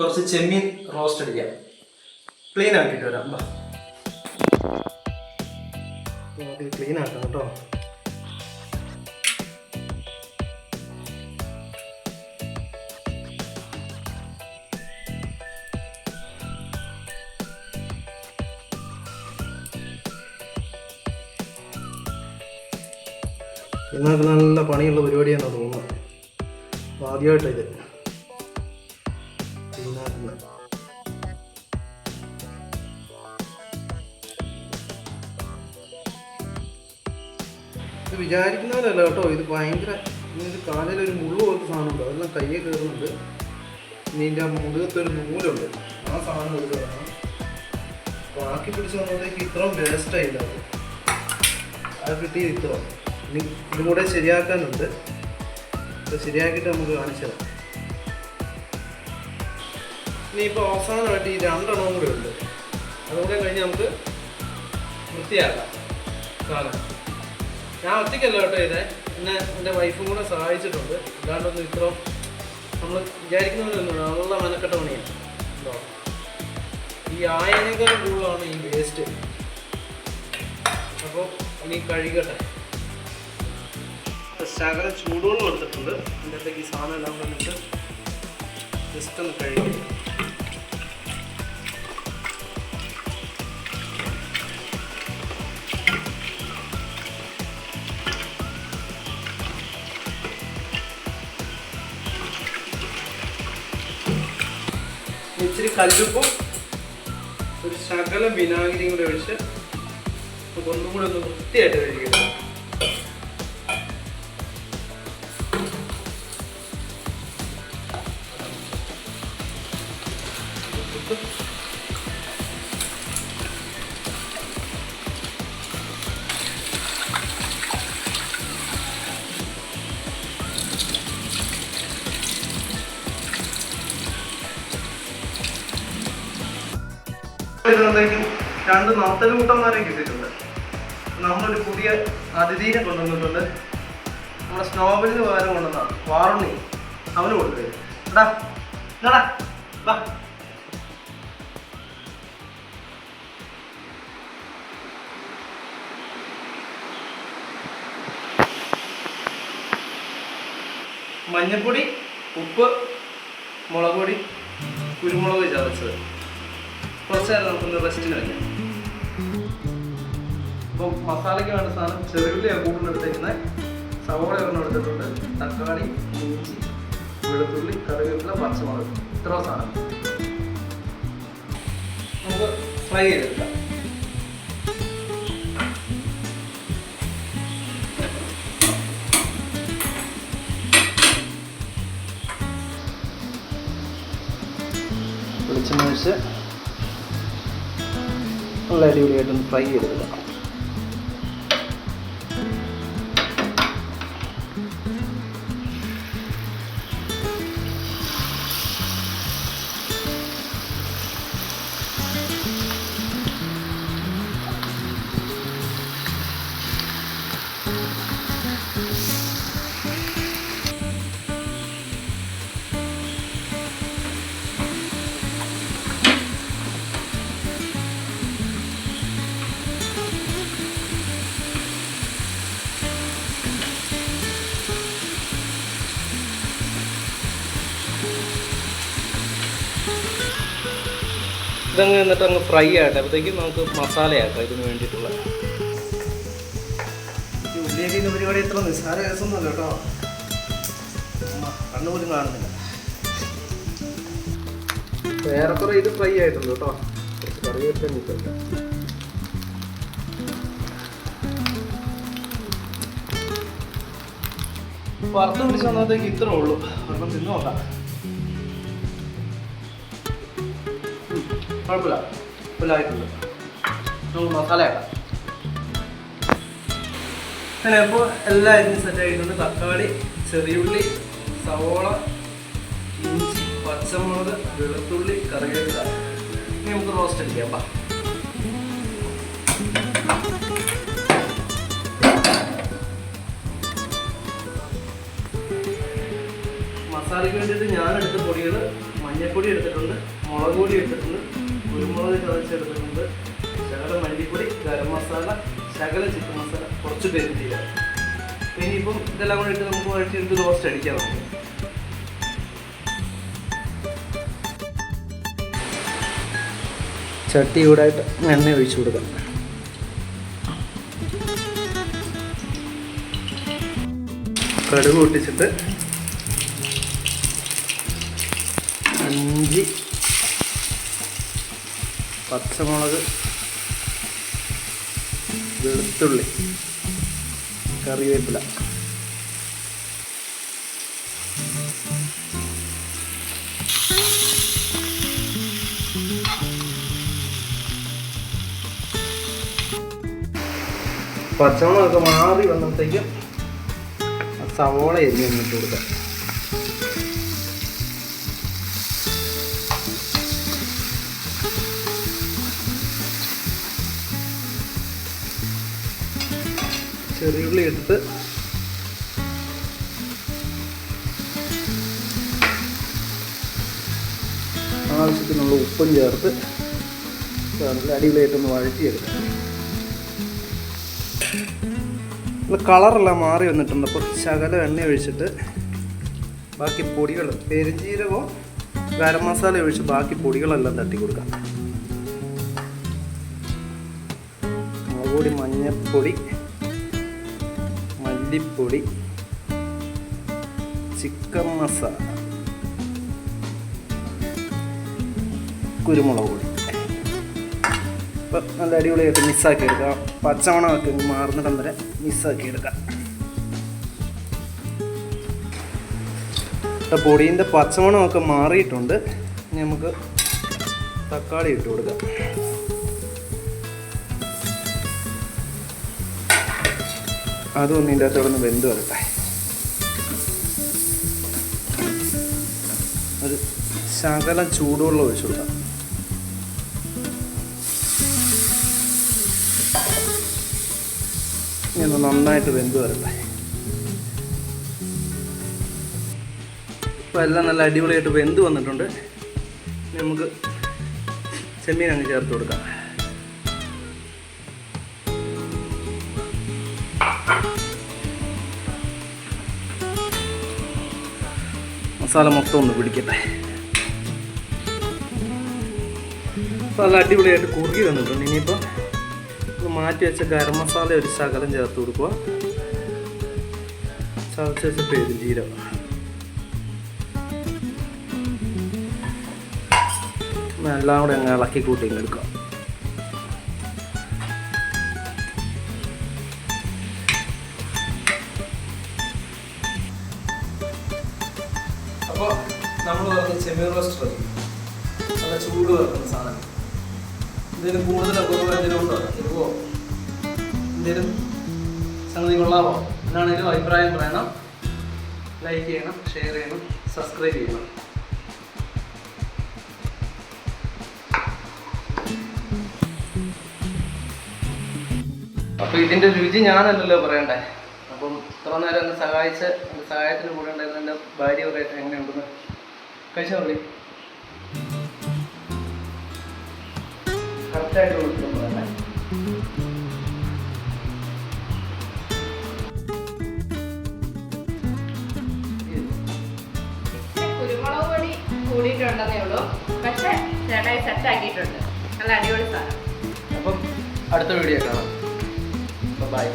കുറച്ച് ചെമ്മീൻ റോസ്റ്റ് അടിക്കാം. ക്ലീൻ ആക്കിയിട്ട് വരാം. ക്ലീൻ ആക്കാം കേട്ടോ. നല്ല പണിയുള്ള പരിപാടിയാണെന്ന് തോന്നുന്നത്. ആദ്യമായിട്ടാണ് ഇത്. ഇത് വിചാരിക്കുന്നതല്ല കേട്ടോ. ഇത് ഭയങ്കര കാലിൽ ഒരു മുള്ളു പോലത്തെ സാധനമുണ്ട്. അതെല്ലാം കയ്യെ കയറുന്നുണ്ട്. ഇനി ഇതിന്റെ ആ മുതുകത്ത് ഒരു നൂലുണ്ട്. ആ സാധനം വേണം ബാക്കി പിടിച്ച് വന്നതേക്ക് ഇത്രയും വേസ്റ്റ് ആയില്ല അത് അത് കിട്ടിയത് ഇത്ര ഇനി ഇതും കൂടെ ശരിയാക്കാനുണ്ട്. ശരിയാക്കിയിട്ട് നമുക്ക് കാണിച്ചു തരാം. ഇനിയിപ്പോൾ അവസാനമായിട്ട് ഈ രണ്ടെണ്ണവും കൂടെ ഉണ്ട്. അതുകൂടെ കഴിഞ്ഞ് നമുക്ക് വൃത്തിയാക്കാം. സാധനം ഞാൻ ഒറ്റയ്ക്കല്ല കേട്ടോ ഇതേ. എന്നെ എന്റെ വൈഫും കൂടെ സഹായിച്ചിട്ടുണ്ട്. അല്ലാണ്ടൊന്നും ഇത്ര നമ്മൾ വിചാരിക്കുന്നവരൊന്നും നല്ല മെനക്കെട്ട പണിയാണ് ഉണ്ടോ? ഈ ആയനേക്കാൾ കൂടുതലാണ് ഈ വേസ്റ്റ് അപ്പോൾ ഇനി കഴുകട്ടെ. ശകലം ചൂടുവെള്ളം എടുത്തിട്ടുണ്ട്. അതിന്റെ അകത്തേക്ക് ഈ സാധനം എല്ലാം വന്നിട്ട് ജസ്റ്റ് ഒന്ന് കഴുകി. ഇച്ചിരി കല്ലുപ്പും ഒരു ശകലം വിനാഗിരിയും കൂടെ ഒഴിച്ച് നമുക്ക് ഒന്നും കൂടെ ഒന്ന് വൃത്തിയായിട്ട് കഴിക്കണം വരുന്നതെങ്കിൽ രണ്ട് നാത്തൽ കൂട്ടന്മാരെയും കിട്ടിയിട്ടുണ്ട്. നമ്മളൊരു പുതിയ അതിഥീനെ കൊണ്ടുവന്നിട്ടുണ്ട്. നമ്മുടെ സ്നോബലിന് പകരം കൊണ്ടുവന്നാണ് വാറുണ്ണി അവന് എടാ വാ. മഞ്ഞപ്പൊടി ഉപ്പ് മുളക് പൊടി കുരുമുളക് ചതച്ചത് കുറച്ച് നേരം നമുക്കൊന്ന് റെസ്റ്റിന് വയ്ക്കാം അപ്പോൾ മസാലയ്ക്ക് വേണ്ട സാധനം ചെറുള്ളിയാണ് കൂടുതൽ എടുത്തേക്കുന്നത് സവോള ഒരെണ്ണം എടുത്തിട്ടുണ്ട്. തക്കാളി ഇഞ്ചി വെളുത്തുള്ളി കറിവേപ്പില പച്ചമുളക്. ഇത്ര സാധനം. നമുക്ക് ഫ്രൈ ചെയ്തെടുക്കാം. വെളിച്ചെണ്ണ ഒഴിച്ച് നല്ല അടിപൊളിയായിട്ടൊന്ന് ഫ്രൈ ചെയ്തെടുക്കാം. ഇതങ്ങ് എന്നിട്ട് അങ്ങ് ഫ്രൈ ആകട്ടെ. അപ്പോഴത്തേക്കും നമുക്ക് മസാലയാക്കാം ഇതിന് വേണ്ടിയിട്ടുള്ള. ഈ ഉള്ളിയരിയുന്ന പരിപാടി ഇത്ര നിസ്സാര രസമൊന്നുമല്ല കേട്ടോ. കണ്ണുപോലും കാണുന്നില്ല. ഏറെക്കുറെ ഇത് ഫ്രൈ ആയിട്ടുണ്ട് കേട്ടോ. കുറച്ച് കറിവേപ്പില നിൽക്കുന്നുണ്ട് വറുത്ത് പിടിച്ച് വന്നത്തേക്ക് ഇത്രേ ഉള്ളൂ. ഒരെണ്ണം തിന്നു നോക്കാം കുഴപ്പമില്ല. ഫുള്ളായിട്ടുണ്ട് നമുക്ക് മസാല ആക്കാം അങ്ങനെ അപ്പോൾ എല്ലാ അരിഞ്ഞ് സെറ്റ് ആയിട്ടുണ്ട്. തക്കാളി ചെറിയുള്ളി സവോള ഇഞ്ചി പച്ചമുളക് വെളുത്തുള്ളി കറിവേപ്പില. ഇനി നമുക്ക് റോസ്റ്റ് അടിക്കാം പാ മസാലയ്ക്ക് വേണ്ടിയിട്ട് ഞാൻ എടുത്ത പൊടികൾ മഞ്ഞൾപ്പൊടി എടുത്തിട്ടുണ്ട് മുളക് പൊടി എടുത്തിട്ടുണ്ട് കുരുമുളക് ചതച്ചെടുത്തിട്ടുണ്ട് ശകല മല്ലിപ്പൊടി ഗരം മസാല ശകല ചിക്കൻ മസാല കുറച്ച് പെരുന്തീര ഇനിയിപ്പം ഇതെല്ലാം കൂടെ ഇട്ട് നമുക്ക് വഴിച്ചെടുത്ത് റോസ്റ്റ് അടിക്കാം നമുക്ക്. ചട്ടി ചൂടായിട്ട് എണ്ണ ഒഴിച്ചു കൊടുക്കാം. കടുക് പൊട്ടിച്ചിട്ട് അഞ്ച് പച്ചമുളക് വെളുത്തുള്ളി കറിവേപ്പില. പച്ചമുളകൊക്കെ മാറി വന്നപ്പോഴത്തേക്കും സവോള എരിഞ്ഞ് ഇട്ട് കൊടുക്കാം. ചെറിയുള്ളി എടുത്ത് ആവശ്യത്തിനുള്ള ഉപ്പും ചേർത്ത് നല്ല അടിപൊളിയായിട്ടൊന്ന് വഴറ്റിയെടുക്കാം. കളറെല്ലാം മാറി വന്നിട്ടുണ്ട്. അപ്പോൾ ശകലം എണ്ണ ഒഴിച്ചിട്ട് ബാക്കി പൊടികൾ പെരുംജീരകവും ഗരം മസാല ഒഴിച്ച് ബാക്കി പൊടികളെല്ലാം തട്ടി കൊടുക്കാം. മുളകുപൊടി മഞ്ഞൾപ്പൊടി മല്ലിപ്പൊടി ചിക്കൻ മസാല കുരുമുളക് പൊടി. ഇപ്പം നല്ല അടിപൊളിയായിട്ട് മിസ്സാക്കി എടുക്കാം. പച്ചമണമൊക്കെ മാറുന്നിടം വരെ മിസ്സാക്കി എടുക്കാം. പൊടീന്റെ പച്ചമണമൊക്കെ മാറിയിട്ടുണ്ട്. നമുക്ക് തക്കാളി ഇട്ട് കൊടുക്കാം. അതും ഇതിന്റെ അകത്തോടെ ഒന്ന് വെന്ത് വരട്ടെ. ഒരു ശകലം ചൂടുവെള്ളം ഒഴിച്ചു കൊടുക്കാം നന്നായിട്ട് വെന്ത് വരട്ടെ. ഇപ്പോൾ എല്ലാം നല്ല അടിപൊളിയായിട്ട് വെന്ത് വന്നിട്ടുണ്ട്. നമുക്ക് ചെമ്മീൻ അങ്ങ് ചേർത്ത് കൊടുക്കാം. മസാല മൊത്തം ഒന്ന് പിടിക്കട്ടെ. നല്ല അടിപൊളിയായിട്ട് കുറുകി വന്നിട്ടുണ്ട്. ഇനിയിപ്പോൾ മാറ്റി വെച്ച ഗരം മസാല ഒരു ശകലം ചേർത്ത് കൊടുക്കുക. ചതച്ച് വെച്ച പെരുംജീരകം ജീരകം. എല്ലാം കൂടെ അങ്ങ് ഇളക്കി കൂട്ടി എടുക്കാം. പറഞ്ഞ ചെമ്മീൻ റോസ്റ്റ് നല്ല ചൂട് വെക്കുന്ന സാധനം. എന്തെങ്കിലും കൂടുതൽ അപൂർവം എന്തെങ്കിലും ഉണ്ടോ എരിവോ എന്തെങ്കിലും സംഗതി കൊള്ളാമോ എന്നാണെങ്കിലും അഭിപ്രായം പറയണം. ലൈക്ക് ചെയ്യണം ഷെയർ ചെയ്യണം സബ്സ്ക്രൈബ് ചെയ്യണം. അപ്പോൾ ഇതിന്റെ രുചി ഞാനല്ലല്ലോ പറയണ്ടേ? അപ്പം ഇത്ര നേരം എന്നെ സഹായിച്ച് എന്റെ സഹായത്തിന് കൂടെ ഉണ്ടായിരുന്ന എന്റെ ഭാര്യ പറയട്ടെ എങ്ങനെയുണ്ടെന്ന്? കഴിച്ചാൽ മതി കറക്റ്റായിട്ട് കൊടുക്കണം പറയണ്ടേ കുരുമുളക് പൊടി കൂടിയിട്ടുണ്ടെന്നേ ഉള്ളൂ. പക്ഷെ ചേട്ടായി സെറ്റ് ആക്കിയിട്ടുണ്ട്. നല്ല അടിപൊളി സാധനം. അപ്പം അടുത്ത വീഡിയോ കാണാം. ബൈ